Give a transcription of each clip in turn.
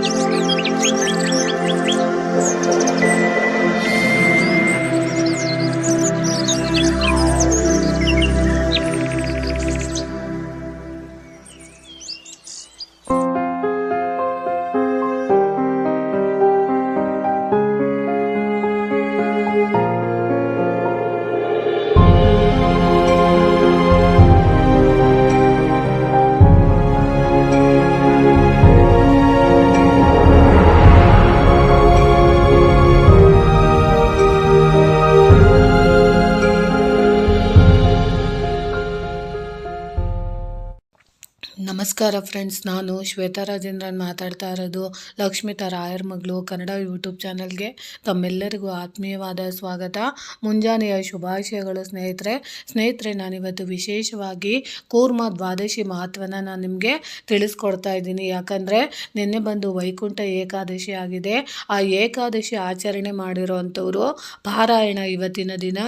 Música ನಮಸ್ಕಾರ ಫ್ರೆಂಡ್ಸ್, ನಾನು ಶ್ವೇತಾ ರಾಜೇಂದ್ರನ್ ಮಾತಾಡ್ತಾ ಇರೋದು ಲಕ್ಷ್ಮಿತಾ ರಾಯರ್ ಮಗಳು ಕನ್ನಡ ಯೂಟ್ಯೂಬ್ ಚಾನಲ್ಗೆ. ತಮ್ಮೆಲ್ಲರಿಗೂ ಆತ್ಮೀಯವಾದ ಸ್ವಾಗತ. ಮುಂಜಾನೆಯ ಶುಭಾಶಯಗಳು ಸ್ನೇಹಿತರೆ. ಸ್ನೇಹಿತರೆ, ನಾನಿವತ್ತು ವಿಶೇಷವಾಗಿ ಕೂರ್ಮ ದ್ವಾದಶಿ ಮಹತ್ವನ ನಾನು ನಿಮಗೆ ತಿಳಿಸ್ಕೊಡ್ತಾ ಇದ್ದೀನಿ. ಯಾಕಂದರೆ ನಿನ್ನೆ ಬಂದು ವೈಕುಂಠ ಏಕಾದಶಿ ಆಗಿದೆ. ಆ ಏಕಾದಶಿ ಆಚರಣೆ ಮಾಡಿರೋವಂಥವ್ರು ಪಾರಾಯಣ ಇವತ್ತಿನ ದಿನ.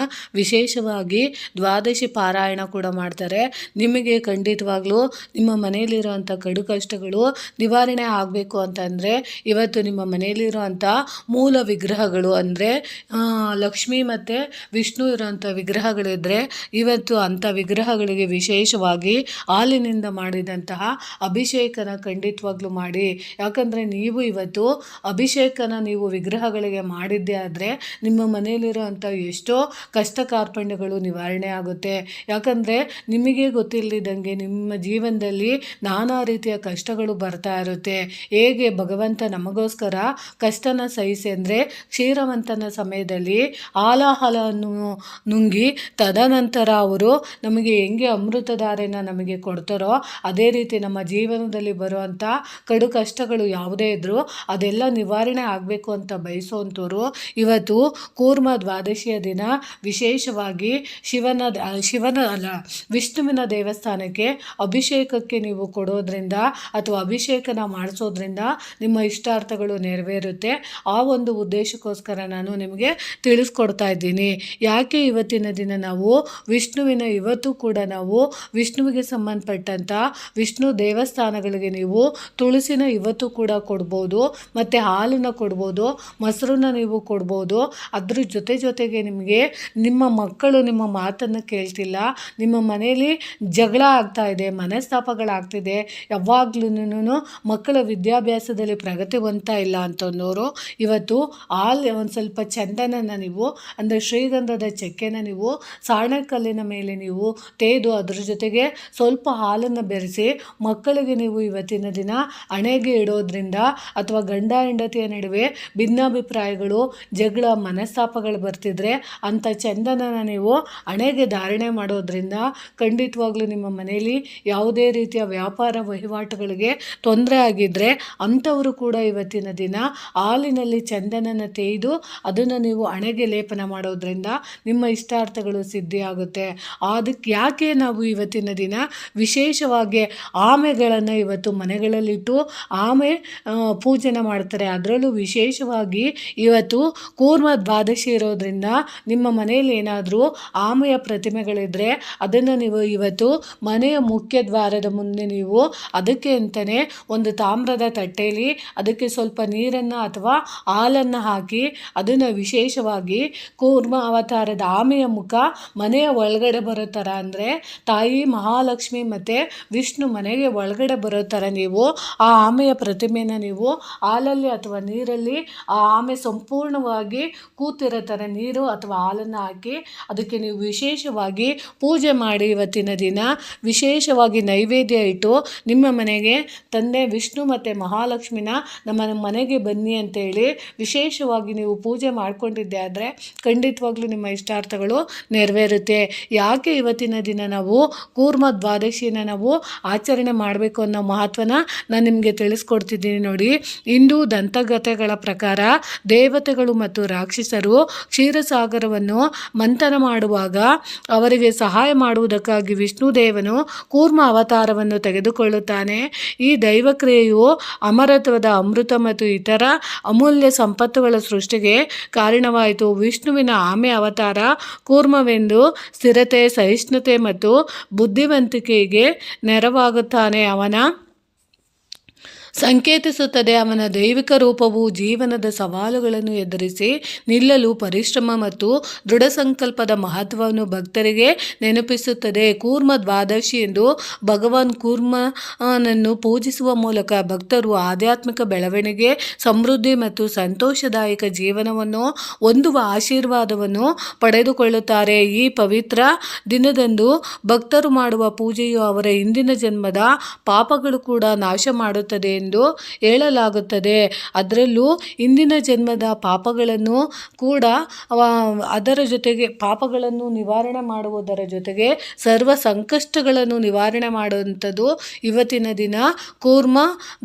ವಿಶೇಷವಾಗಿ ದ್ವಾದಶಿ ಪಾರಾಯಣ ಕೂಡ ಮಾಡ್ತಾರೆ. ನಿಮಗೆ ಖಂಡಿತವಾಗ್ಲೂ ನಿಮ್ಮ ಮನೆಯಲ್ಲಿರುವಂಥ ಕಡು ಕಷ್ಟಗಳು ನಿವಾರಣೆ ಆಗಬೇಕು ಅಂತಂದರೆ ಇವತ್ತು ನಿಮ್ಮ ಮನೆಯಲ್ಲಿರುವಂಥ ಮೂಲ ವಿಗ್ರಹಗಳು ಅಂದರೆ ಲಕ್ಷ್ಮಿ ಮತ್ತು ವಿಷ್ಣು ಇರುವಂಥ ವಿಗ್ರಹಗಳಿದ್ದರೆ ಇವತ್ತು ಅಂಥ ವಿಗ್ರಹಗಳಿಗೆ ವಿಶೇಷವಾಗಿ ಹಾಲಿನಿಂದ ಮಾಡಿದಂತಹ ಅಭಿಷೇಕನ ಖಂಡಿತವಾಗ್ಲೂ ಮಾಡಿ. ಯಾಕಂದರೆ ನೀವು ಇವತ್ತು ಅಭಿಷೇಕನ ನೀವು ವಿಗ್ರಹಗಳಿಗೆ ಮಾಡಿದ್ದೇ ಆದರೆ ನಿಮ್ಮ ಮನೆಯಲ್ಲಿರುವಂಥ ಎಷ್ಟೋ ಕಷ್ಟ ಕಾರ್ಪಣ್ಯಗಳು ನಿವಾರಣೆ ಆಗುತ್ತೆ. ಯಾಕಂದರೆ ನಿಮಗೆ ಗೊತ್ತಿಲ್ಲದಂಗೆ ನಿಮ್ಮ ಜೀವನದಲ್ಲಿ ನಾನಾ ರೀತಿಯ ಕಷ್ಟಗಳು ಬರ್ತಾ ಇರುತ್ತೆ. ಹೇಗೆ ಭಗವಂತ ನಮಗೋಸ್ಕರ ಕಷ್ಟನ ಸಹಿಸಿ ಅಂದರೆ ಕ್ಷೀರವಂತನ ಸಮಯದಲ್ಲಿ ಆಲಾಹಲವನ್ನು ನುಂಗಿ ತದನಂತರ ಅವರು ನಮಗೆ ಹೆಂಗೆ ಅಮೃತಧಾರೆನ ನಮಗೆ ಕೊಡ್ತಾರೋ ಅದೇ ರೀತಿ ನಮ್ಮ ಜೀವನದಲ್ಲಿ ಬರುವಂಥ ಕಡು ಕಷ್ಟಗಳು ಯಾವುದೇ ಇದ್ದರೂ ಅದೆಲ್ಲ ನಿವಾರಣೆ ಆಗಬೇಕು ಅಂತ ಬಯಸುವಂಥವ್ರು ಇವತ್ತು ಕೂರ್ಮ ದ್ವಾದಶಿಯ ದಿನ ವಿಶೇಷವಾಗಿ ಶಿವನ ಶಿವನ ಅಲ್ಲ ವಿಷ್ಣುವಿನ ದೇವಸ್ಥಾನಕ್ಕೆ ಅಭಿಷೇಕಕ್ಕೆ ನೀವು ಕೊಡೋದ್ರಿಂದ ಅಥವಾ ಅಭಿಷೇಕನ ಮಾಡಿಸೋದ್ರಿಂದ ನಿಮ್ಮ ಇಷ್ಟಾರ್ಥಗಳು ನೆರವೇರುತ್ತೆ. ಆ ಒಂದು ಉದ್ದೇಶಕ್ಕೋಸ್ಕರ ನಾನು ನಿಮಗೆ ತಿಳಿಸ್ಕೊಡ್ತಾ ಇದ್ದೀನಿ. ಯಾಕೆ ಇವತ್ತಿನ ದಿನ ನಾವು ವಿಷ್ಣುವಿನ ಇವತ್ತು ಕೂಡ ನಾವು ವಿಷ್ಣುವಿಗೆ ಸಂಬಂಧಪಟ್ಟಂಥ ವಿಷ್ಣು ದೇವಸ್ಥಾನಗಳಿಗೆ ನೀವು ತುಳಸಿನ ಇವತ್ತು ಕೂಡ ಕೊಡ್ಬೋದು, ಮತ್ತು ಹಾಲನ್ನು ಕೊಡ್ಬೋದು, ಮೊಸರನ್ನ ನೀವು ಕೊಡ್ಬೋದು. ಅದ್ರ ಜೊತೆ ಜೊತೆಗೆ ನಿಮಗೆ ನಿಮ್ಮ ಮಕ್ಕಳು ನಿಮ್ಮ ಮಾತನ್ನು ಕೇಳ್ತಿಲ್ಲ. ನಿಮ್ಮ ಮನೆಯಲ್ಲಿ ಜಗಳ ಆಗ್ತಾ ಇದೆ ಮನಸ್ತಾಪಗಳಾಗ್ತಿದೆ ಯಾವಾಗ್ಲೂ ಮಕ್ಕಳ ವಿದ್ಯಾಭ್ಯಾಸದಲ್ಲಿ ಪ್ರಗತಿ ಹೊಂದ್ತಾ ಇಲ್ಲ ಅಂತಂದವರು ಇವತ್ತು ಆಲ್ ಒಂದು ಸ್ವಲ್ಪ ಚಂದನನ ನೀವು, ಅಂದರೆ ಶ್ರೀಗಂಧದ ಚಕ್ಕೆನ ನೀವು, ಸಾಣಕಲ್ಲಿನ ಮೇಲೆ ನೀವು ತೇದು ಅದ್ರ ಜೊತೆಗೆ ಸ್ವಲ್ಪ ಹಾಲನ್ನು ಬೆರೆಸಿ ಮಕ್ಕಳಿಗೆ ನೀವು ಇವತ್ತಿನ ದಿನ ಹಣೆಗೆ ಇಡೋದ್ರಿಂದ ಅಥವಾ ಗಂಡ ಹೆಂಡತಿಯ ನಡುವೆ ಭಿನ್ನಾಭಿಪ್ರಾಯಗಳು, ಜಗಳ, ಮನಸ್ತಾಪಗಳು ಬರ್ತಿದ್ರೆ ಅಂಥ ಚಂದನನ ನೀವು ಹಣೆಗೆ ಧಾರಣೆ ಮಾಡೋದ್ರಿಂದ ಖಂಡಿತವಾಗ್ಲೂ ನಿಮ್ಮ ಮನೆಯಲ್ಲಿ ಯಾವುದೇ ರೀತಿಯ ವ್ಯಾಪಾರ ವಹಿವಾಟುಗಳಿಗೆ ತೊಂದರೆ ಆಗಿದ್ದರೆ ಅಂಥವರು ಕೂಡ ಇವತ್ತಿನ ದಿನ ಹಾಲಿನಲ್ಲಿ ಚಂದನನ ತೇಯ್ದು ಅದನ್ನು ನೀವು ಹಣೆಗೆ ಲೇಪನ ಮಾಡೋದ್ರಿಂದ ನಿಮ್ಮ ಇಷ್ಟಾರ್ಥಗಳು ಸಿದ್ಧಿಯಾಗುತ್ತೆ. ಅದಕ್ಕೆ ಯಾಕೆ ನಾವು ಇವತ್ತಿನ ದಿನ ವಿಶೇಷವಾಗಿ ಆಮೆಗಳನ್ನು ಇವತ್ತು ಮನೆಗಳಲ್ಲಿಟ್ಟು ಆಮೆ ಪೂಜನೆ ಮಾಡ್ತಾರೆ. ಅದರಲ್ಲೂ ವಿಶೇಷವಾಗಿ ಇವತ್ತು ಕೂರ್ಮ ದ್ವಾದಶಿ ಇರೋದ್ರಿಂದ ನಿಮ್ಮ ಮನೆಯಲ್ಲಿ ಏನಾದರೂ ಆಮೆಯ ಪ್ರತಿಮೆಗಳಿದ್ದರೆ ಅದನ್ನು ನೀವು ಇವತ್ತು ಮನೆಯ ಮುಖ್ಯ ದ್ವಾರದ ಮುಂದೆ ನೀವು? ಅದಕ್ಕೆ ಅಂತಲೇ ಒಂದು ತಾಮ್ರದ ತಟ್ಟೆಯಲ್ಲಿ ಅದಕ್ಕೆ ಸ್ವಲ್ಪ ನೀರನ್ನು ಅಥವಾ ಹಾಲನ್ನು ಹಾಕಿ ಅದನ್ನು ವಿಶೇಷವಾಗಿ ಕೂರ್ಮ ಅವತಾರದ ಆಮೆಯ ಮುಖ ಮನೆಯ ಒಳಗಡೆ ಬರೋ ಥರ ಅಂದರೆ ತಾಯಿ ಮಹಾಲಕ್ಷ್ಮಿ ಮತ್ತು ವಿಷ್ಣು ಮನೆಗೆ ಒಳಗಡೆ ಬರೋ ಥರ ನೀವು ಆ ಆಮೆಯ ಪ್ರತಿಮೆನ ನೀವು ಹಾಲಲ್ಲಿ ಅಥವಾ ನೀರಲ್ಲಿ ಆ ಆಮೆ ಸಂಪೂರ್ಣವಾಗಿ ಕೂತಿರೋ ಥರ ನೀರು ಅಥವಾ ಹಾಲನ್ನು ಹಾಕಿ ಅದಕ್ಕೆ ನೀವು ವಿಶೇಷವಾಗಿ ಪೂಜೆ ಮಾಡಿ ಇವತ್ತಿನ ದಿನ. ವಿಶೇಷವಾಗಿ ನೈವೇದ್ಯ ಇಟ್ಟು ನಿಮ್ಮ ಮನೆಗೆ ತಂದೆ ವಿಷ್ಣು ಮತ್ತು ಮಹಾಲಕ್ಷ್ಮಿನ ನಮ್ಮ ಮನೆಗೆ ಬನ್ನಿ ಅಂತೇಳಿ ವಿಶೇಷವಾಗಿ ನೀವು ಪೂಜೆ ಮಾಡಿಕೊಂಡಿದ್ದೆ ಆದರೆ ಖಂಡಿತವಾಗ್ಲೂ ನಿಮ್ಮ ಇಷ್ಟಾರ್ಥಗಳು ನೆರವೇರುತ್ತೆ. ಯಾಕೆ ಇವತ್ತಿನ ದಿನ ನಾವು ಕೂರ್ಮ ದ್ವಾದಶಿನ ನಾವು ಆಚರಣೆ ಮಾಡಬೇಕು ಅನ್ನೋ ಮಹತ್ವನ ನಾನು ನಿಮಗೆ ತಿಳಿಸ್ಕೊಡ್ತಿದ್ದೀನಿ ನೋಡಿ. ಇಂದು ದಂತಗತೆಗಳ ಪ್ರಕಾರ ದೇವತೆಗಳು ಮತ್ತು ರಾಕ್ಷಸರು ಕ್ಷೀರಸಾಗರವನ್ನು ಮಂಥನ ಮಾಡುವಾಗ ಅವರಿಗೆ ಸಹಾಯ ಮಾಡುವುದಕ್ಕಾಗಿ ವಿಷ್ಣು ದೇವನು ಕೂರ್ಮ ಅವತಾರವನ್ನು ತೆಗೆದುಕೊಳ್ಳುತ್ತಾನೆ. ಈ ದೈವಕ್ರಿಯೆಯು ಅಮರತ್ವದ ಅಮೃತ ಮತ್ತು ಇತರ ಅಮೂಲ್ಯ ಸಂಪತ್ತುಗಳ ಸೃಷ್ಟಿಗೆ ಕಾರಣವಾಯಿತು. ವಿಷ್ಣುವಿನ ಆಮೆ ಅವತಾರ ಕೂರ್ಮವೆಂದು ಸ್ಥಿರತೆ, ಸಹಿಷ್ಣುತೆ ಮತ್ತು ಬುದ್ಧಿವಂತಿಕೆಗೆ ನೆರವಾಗುತ್ತಾನೆ. ಅವನ ಸಂಕೇತಿಸುತ್ತದೆ. ಅವನ ದೈವಿಕ ರೂಪವು ಜೀವನದ ಸವಾಲುಗಳನ್ನು ಎದುರಿಸಿ ನಿಲ್ಲಲು ಪರಿಶ್ರಮ ಮತ್ತು ದೃಢ ಸಂಕಲ್ಪದ ಮಹತ್ವವನ್ನು ಭಕ್ತರಿಗೆ ನೆನಪಿಸುತ್ತದೆ. ಕೂರ್ಮ ದ್ವಾದಶಿ ಎಂದು ಭಗವಾನ್ ಕೂರ್ಮನನ್ನು ಪೂಜಿಸುವ ಮೂಲಕ ಭಕ್ತರು ಆಧ್ಯಾತ್ಮಿಕ ಬೆಳವಣಿಗೆ, ಸಮೃದ್ಧಿ ಮತ್ತು ಸಂತೋಷದಾಯಕ ಜೀವನವನ್ನು ಹೊಂದುವ ಆಶೀರ್ವಾದವನ್ನು ಪಡೆದುಕೊಳ್ಳುತ್ತಾರೆ. ಈ ಪವಿತ್ರ ದಿನದಂದು ಭಕ್ತರು ಮಾಡುವ ಪೂಜೆಯು ಅವರ ಹಿಂದಿನ ಜನ್ಮದ ಪಾಪಗಳು ಕೂಡ ನಾಶ ಮಾಡುತ್ತದೆ. ಎಂದು ಹೇಳಲಾಗುತ್ತದೆ. ಅದರಲ್ಲೂ ಇಂದಿನ ಜನ್ಮದ ಪಾಪಗಳನ್ನು ಕೂಡ ಅದರ ಜೊತೆಗೆ ಪಾಪಗಳನ್ನು ನಿವಾರಣೆ ಮಾಡುವುದರ ಜೊತೆಗೆ ಸರ್ವ ಸಂಕಷ್ಟಗಳನ್ನು ನಿವಾರಣೆ ಮಾಡುವಂಥದ್ದು ಇವತ್ತಿನ ದಿನ ಕೂರ್ಮ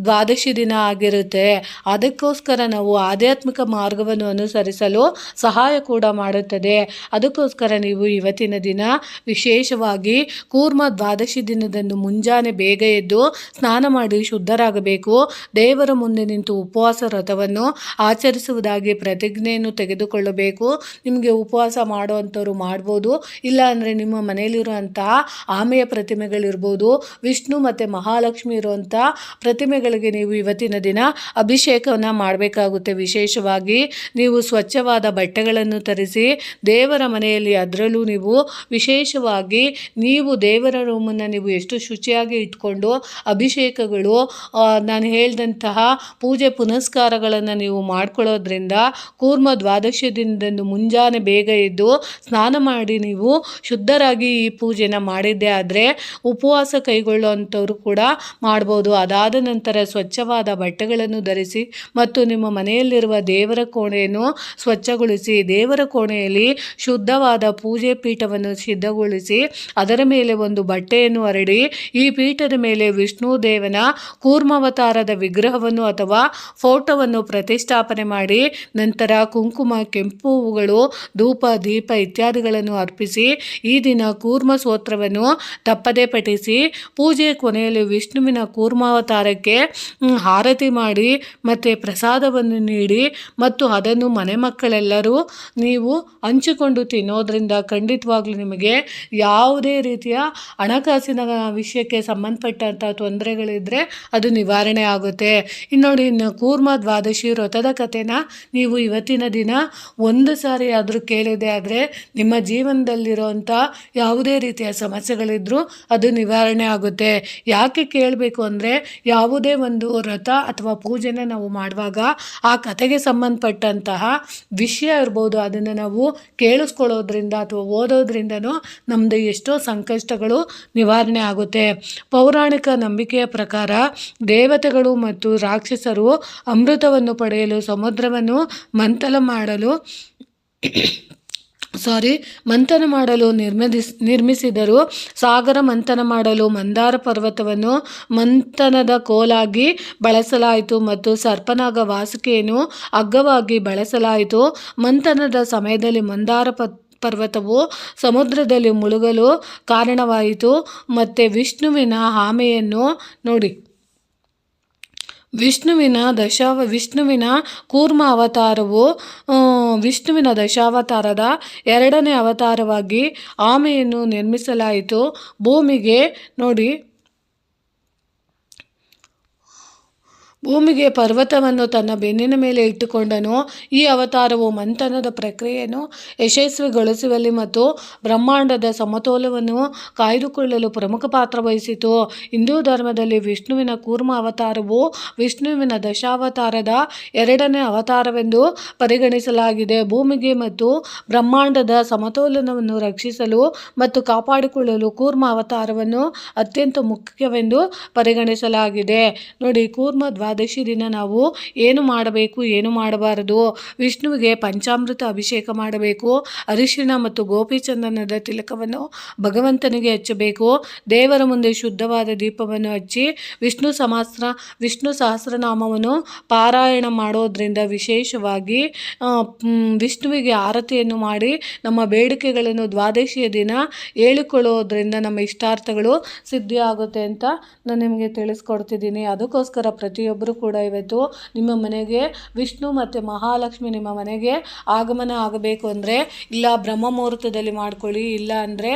ದ್ವಾದಶಿ ದಿನ ಆಗಿರುತ್ತೆ. ಅದಕ್ಕೋಸ್ಕರ ನಾವು ಆಧ್ಯಾತ್ಮಿಕ ಮಾರ್ಗವನ್ನು ಅನುಸರಿಸಲು ಸಹಾಯ ಕೂಡ ಮಾಡುತ್ತದೆ. ಅದಕ್ಕೋಸ್ಕರ ನೀವು ಇವತ್ತಿನ ದಿನ ವಿಶೇಷವಾಗಿ ಕೂರ್ಮ ದ್ವಾದಶಿ ದಿನದಂದು ಮುಂಜಾನೆ ಬೇಗ ಎದ್ದು ಸ್ನಾನ ಮಾಡಿ ಶುದ್ಧರಾಗಬೇಕು. ದೇವರ ಮುಂದೆ ನಿಂತು ಉಪವಾಸ ರಥವನ್ನು ಆಚರಿಸುವುದಾಗಿ ಪ್ರತಿಜ್ಞೆಯನ್ನು ತೆಗೆದುಕೊಳ್ಳಬೇಕು. ನಿಮಗೆ ಉಪವಾಸ ಮಾಡುವಂಥವ್ರು ಮಾಡ್ಬೋದು. ಇಲ್ಲ ಅಂದರೆ ನಿಮ್ಮ ಮನೆಯಲ್ಲಿರುವಂತಹ ಆಮೆಯ ಪ್ರತಿಮೆಗಳಿರ್ಬೋದು. ವಿಷ್ಣು ಮತ್ತು ಮಹಾಲಕ್ಷ್ಮಿ ಇರುವಂಥ ಪ್ರತಿಮೆಗಳಿಗೆ ನೀವು ಇವತ್ತಿನ ದಿನ ಅಭಿಷೇಕವನ್ನು ಮಾಡಬೇಕಾಗುತ್ತೆ. ವಿಶೇಷವಾಗಿ ನೀವು ಸ್ವಚ್ಛವಾದ ಬಟ್ಟೆಗಳನ್ನು ತರಿಸಿ ದೇವರ ಮನೆಯಲ್ಲಿ ಅದರಲ್ಲೂ ನೀವು ವಿಶೇಷವಾಗಿ ನೀವು ದೇವರ ರೂಮನ್ನು ನೀವು ಎಷ್ಟು ಶುಚಿಯಾಗಿ ಇಟ್ಕೊಂಡು ಅಭಿಷೇಕಗಳು ಆ, ನಾನು ಹೇಳಿದಂತಹ ಪೂಜೆ ಪುನಸ್ಕಾರಗಳನ್ನು ನೀವು ಮಾಡ್ಕೊಳ್ಳೋದ್ರಿಂದ ಕೂರ್ಮ ದ್ವಾದಶಿ ದಿನದಂದು ಮುಂಜಾನೆ ಬೇಗ ಎದ್ದು ಸ್ನಾನ ಮಾಡಿ ನೀವು ಶುದ್ಧರಾಗಿ ಈ ಪೂಜೆನ ಮಾಡಿದ್ದೇ ಆದರೆ ಉಪವಾಸ ಕೈಗೊಳ್ಳುವಂಥವ್ರು ಕೂಡ ಮಾಡ್ಬೋದು. ಅದಾದ ನಂತರ ಸ್ವಚ್ಛವಾದ ಬಟ್ಟೆಗಳನ್ನು ಧರಿಸಿ ಮತ್ತು ನಿಮ್ಮ ಮನೆಯಲ್ಲಿರುವ ದೇವರ ಕೋಣೆಯನ್ನು ಸ್ವಚ್ಛಗೊಳಿಸಿ, ದೇವರ ಕೋಣೆಯಲ್ಲಿ ಶುದ್ಧವಾದ ಪೂಜೆ ಪೀಠವನ್ನು ಸಿದ್ಧಗೊಳಿಸಿ, ಅದರ ಮೇಲೆ ಒಂದು ಬಟ್ಟೆಯನ್ನು ಹರಡಿ, ಈ ಪೀಠದ ಮೇಲೆ ವಿಷ್ಣು ದೇವನ ಕೂರ್ಮಾವತಾರದ ವಿಗ್ರಹವನ್ನು ಅಥವಾ ಫೋಟೋವನ್ನು ಪ್ರತಿಷ್ಠಾಪನೆ ಮಾಡಿ ನಂತರ ಕುಂಕುಮ, ಕೆಂಪು ಹೂಗಳು, ಧೂಪ, ದೀಪ ಇತ್ಯಾದಿಗಳನ್ನು ಅರ್ಪಿಸಿ ಈ ದಿನ ಕೂರ್ಮ ಸ್ತೋತ್ರವನ್ನು ತಪ್ಪದೇ ಪಠಿಸಿ ಪೂಜೆಯ ಕೊನೆಯಲ್ಲಿ ವಿಷ್ಣುವಿನ ಕೂರ್ಮಾವತಾರಕ್ಕೆ ಆರತಿ ಮಾಡಿ ಮತ್ತು ಪ್ರಸಾದವನ್ನು ನೀಡಿ ಮತ್ತು ಅದನ್ನು ಮನೆ ಮಕ್ಕಳೆಲ್ಲರೂ ನೀವು ಹಂಚಿಕೊಂಡು ತಿನ್ನೋದ್ರಿಂದ ಖಂಡಿತವಾಗ್ಲೂ ನಿಮಗೆ ಯಾವುದೇ ರೀತಿಯ ಹಣಕಾಸಿನ ವಿಷಯಕ್ಕೆ ಸಂಬಂಧಪಟ್ಟಂಥ ತೊಂದರೆಗಳಿದ್ದರೆ ಅದು ನಿವಾರಣೆ ಆಗುತ್ತೆ. ಇನ್ನು ನೋಡಿ, ಇನ್ನು ಕೂರ್ಮ ದ್ವಾದಶಿ ವ್ರತದ ಕಥೆನ ನೀವು ಇವತ್ತಿನ ದಿನ ಒಂದು ಸಾರಿ ಆದರೂ ಕೇಳಿದೆ ಆದರೆ ನಿಮ್ಮ ಜೀವನದಲ್ಲಿರೋಂಥ ಯಾವುದೇ ರೀತಿಯ ಸಮಸ್ಯೆಗಳಿದ್ರೂ ಅದು ನಿವಾರಣೆ ಆಗುತ್ತೆ. ಯಾಕೆ ಕೇಳಬೇಕು ಅಂದರೆ ಯಾವುದೇ ಒಂದು ವ್ರತ ಅಥವಾ ಪೂಜೆನ ನಾವು ಮಾಡುವಾಗ ಆ ಕಥೆಗೆ ಸಂಬಂಧಪಟ್ಟಂತಹ ವಿಷಯ ಇರ್ಬೋದು, ಅದನ್ನು ನಾವು ಕೇಳಿಸ್ಕೊಳ್ಳೋದ್ರಿಂದ ಅಥವಾ ಓದೋದ್ರಿಂದನೂ ನಮ್ಮದು ಎಷ್ಟೋ ಸಂಕಷ್ಟಗಳು ನಿವಾರಣೆ ಆಗುತ್ತೆ. ಪೌರಾಣಿಕ ನಂಬಿಕೆಯ ಪ್ರಕಾರ ದೇವತೆಗಳು ಮತ್ತು ರಾಕ್ಷಸರು ಅಮೃತವನ್ನು ಪಡೆಯಲು, ಸಮುದ್ರವನ್ನು ಮಂಥನ ಮಾಡಲು ಸಾರಿ ಮಂಥನ ಮಾಡಲು ನಿರ್ಮಿಸ್, ನಿರ್ಮಿಸಿದರು. ಸಾಗರ ಮಂಥನ ಮಾಡಲು ಮಂದಾರ ಪರ್ವತವನ್ನು ಮಂಥನದ ಕೋಲಾಗಿ ಬಳಸಲಾಯಿತು ಮತ್ತು ಸರ್ಪನಾಗ ವಾಸಿಕೆಯನ್ನು ಅಗ್ಗವಾಗಿ ಬಳಸಲಾಯಿತು. ಮಂಥನದ ಸಮಯದಲ್ಲಿ ಮಂದಾರ ಪ ಪರ್ವತವು ಸಮುದ್ರದಲ್ಲಿ ಮುಳುಗಲು ಕಾರಣವಾಯಿತು. ಮತ್ತು ವಿಷ್ಣುವಿನ ಆಮೆಯನ್ನು ನೋಡಿ. ವಿಷ್ಣುವಿನ ದಶಾವ ವಿಷ್ಣುವಿನ ಕೂರ್ಮ ಅವತಾರವು ವಿಷ್ಣುವಿನ ದಶಾವತಾರದ ಎರಡನೇ ಅವತಾರವಾಗಿ ಆಮೆಯನ್ನು ನಿರ್ಮಿಸಲಾಯಿತು. ಭೂಮಿಗೆ ನೋಡಿ ಭೂಮಿಗೆ ಪರ್ವತವನ್ನು ತನ್ನ ಬೆನ್ನಿನ ಮೇಲೆ ಇಟ್ಟುಕೊಂಡನು. ಈ ಅವತಾರವು ಮಂಥನದ ಪ್ರಕ್ರಿಯೆಯನ್ನು ಯಶಸ್ವಿಗೊಳಿಸುವಲ್ಲಿ ಮತ್ತು ಬ್ರಹ್ಮಾಂಡದ ಸಮತೋಲವನ್ನು ಕಾಯ್ದುಕೊಳ್ಳಲು ಪ್ರಮುಖ ಪಾತ್ರ ವಹಿಸಿತು. ಹಿಂದೂ ಧರ್ಮದಲ್ಲಿ ವಿಷ್ಣುವಿನ ಕೂರ್ಮ ಅವತಾರವು ವಿಷ್ಣುವಿನ ದಶಾವತಾರದ ಎರಡನೇ ಅವತಾರವೆಂದು ಪರಿಗಣಿಸಲಾಗಿದೆ. ಭೂಮಿಗೆ ಮತ್ತು ಬ್ರಹ್ಮಾಂಡದ ಸಮತೋಲನವನ್ನು ರಕ್ಷಿಸಲು ಮತ್ತು ಕಾಪಾಡಿಕೊಳ್ಳಲು ಕೂರ್ಮ ಅವತಾರವನ್ನು ಅತ್ಯಂತ ಮುಖ್ಯವೆಂದು ಪರಿಗಣಿಸಲಾಗಿದೆ. ನೋಡಿ, ಕೂರ್ಮ ದ್ವಾದಶಿ ದಿನ ನಾವು ಏನು ಮಾಡಬೇಕು, ಏನು ಮಾಡಬಾರದು? ವಿಷ್ಣುವಿಗೆ ಪಂಚಾಮೃತ ಅಭಿಷೇಕ ಮಾಡಬೇಕು. ಅರಿಶಿಣ ಮತ್ತು ಗೋಪಿಚಂದನದ ತಿಲಕವನ್ನು ಭಗವಂತನಿಗೆ ಹಚ್ಚಬೇಕು. ದೇವರ ಮುಂದೆ ಶುದ್ಧವಾದ ದೀಪವನ್ನು ಹಚ್ಚಿ ವಿಷ್ಣು ಸಮಾಸ್ತ್ರ ವಿಷ್ಣು ಸಹಸ್ರನಾಮವನ್ನು ಪಾರಾಯಣ ಮಾಡೋದ್ರಿಂದ ವಿಶೇಷವಾಗಿ ವಿಷ್ಣುವಿಗೆ ಆರತಿಯನ್ನು ಮಾಡಿ ನಮ್ಮ ಬೇಡಿಕೆಗಳನ್ನು ದ್ವಾದಶಿಯ ದಿನ ಹೇಳಿಕೊಳ್ಳೋದ್ರಿಂದ ನಮ್ಮ ಇಷ್ಟಾರ್ಥಗಳು ಸಿದ್ಧಿಯಾಗುತ್ತೆ ಅಂತ ನಾನು ನಿಮಗೆ ತಿಳಿಸ್ಕೊಡ್ತಿದ್ದೀನಿ. ಅದಕ್ಕೋಸ್ಕರ ಪ್ರತಿಯೊಬ್ಬ ಪ್ರತಿಯೊಬ್ಬರು ಕೂಡ ಇವತ್ತು ನಿಮ್ಮ ಮನೆಗೆ ವಿಷ್ಣು ಮತ್ತು ಮಹಾಲಕ್ಷ್ಮಿ ನಿಮ್ಮ ಮನೆಗೆ ಆಗಮನ ಆಗಬೇಕು ಅಂದರೆ ಇಲ್ಲ ಬ್ರಹ್ಮ ಮುಹೂರ್ತದಲ್ಲಿ ಮಾಡ್ಕೊಳ್ಳಿ, ಇಲ್ಲ ಅಂದರೆ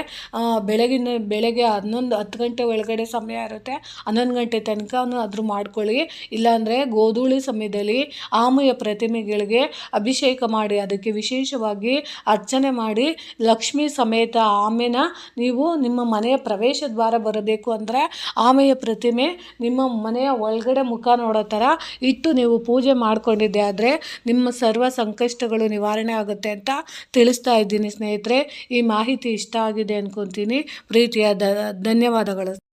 ಬೆಳಗಿನ, ಬೆಳಗ್ಗೆ ಹನ್ನೊಂದು, ಹತ್ತು ಗಂಟೆ ಒಳಗಡೆ ಸಮಯ ಇರುತ್ತೆ, ಹನ್ನೊಂದು ಗಂಟೆ ತನಕ ಆದರೂ ಮಾಡ್ಕೊಳ್ಳಿ ಇಲ್ಲಾಂದರೆ ಗೋಧೂಳಿ ಸಮಯದಲ್ಲಿ ಆಮೆಯ ಪ್ರತಿಮೆಗಳಿಗೆ ಅಭಿಷೇಕ ಮಾಡಿ, ಅದಕ್ಕೆ ವಿಶೇಷವಾಗಿ ಅರ್ಚನೆ ಮಾಡಿ, ಲಕ್ಷ್ಮೀ ಸಮೇತ ಆಮೆನ ನೀವು ನಿಮ್ಮ ಮನೆಯ ಪ್ರವೇಶ ದ್ವಾರ ಬರಬೇಕು ಅಂದರೆ ಆಮೆಯ ಪ್ರತಿಮೆ ನಿಮ್ಮ ಮನೆಯ ಒಳಗಡೆ ಮುಖ ನೋಡೋ ಥರ ಇಟ್ಟು ನೀವು ಪೂಜೆ ಮಾಡ್ಕೊಂಡಿದ್ದೆ ಆದರೆ ನಿಮ್ಮ ಸರ್ವ ಸಂಕಷ್ಟಗಳು ನಿವಾರಣೆ ಆಗುತ್ತೆ ಅಂತ ತಿಳಿಸ್ತಾ ಇದ್ದೀನಿ ಸ್ನೇಹಿತರೆ. ಈ ಮಾಹಿತಿ ಇಷ್ಟ ಆಗಿದೆ ಅನ್ಕೊತೀನಿ. ಪ್ರೀತಿಯ ಧನ್ಯವಾದಗಳು.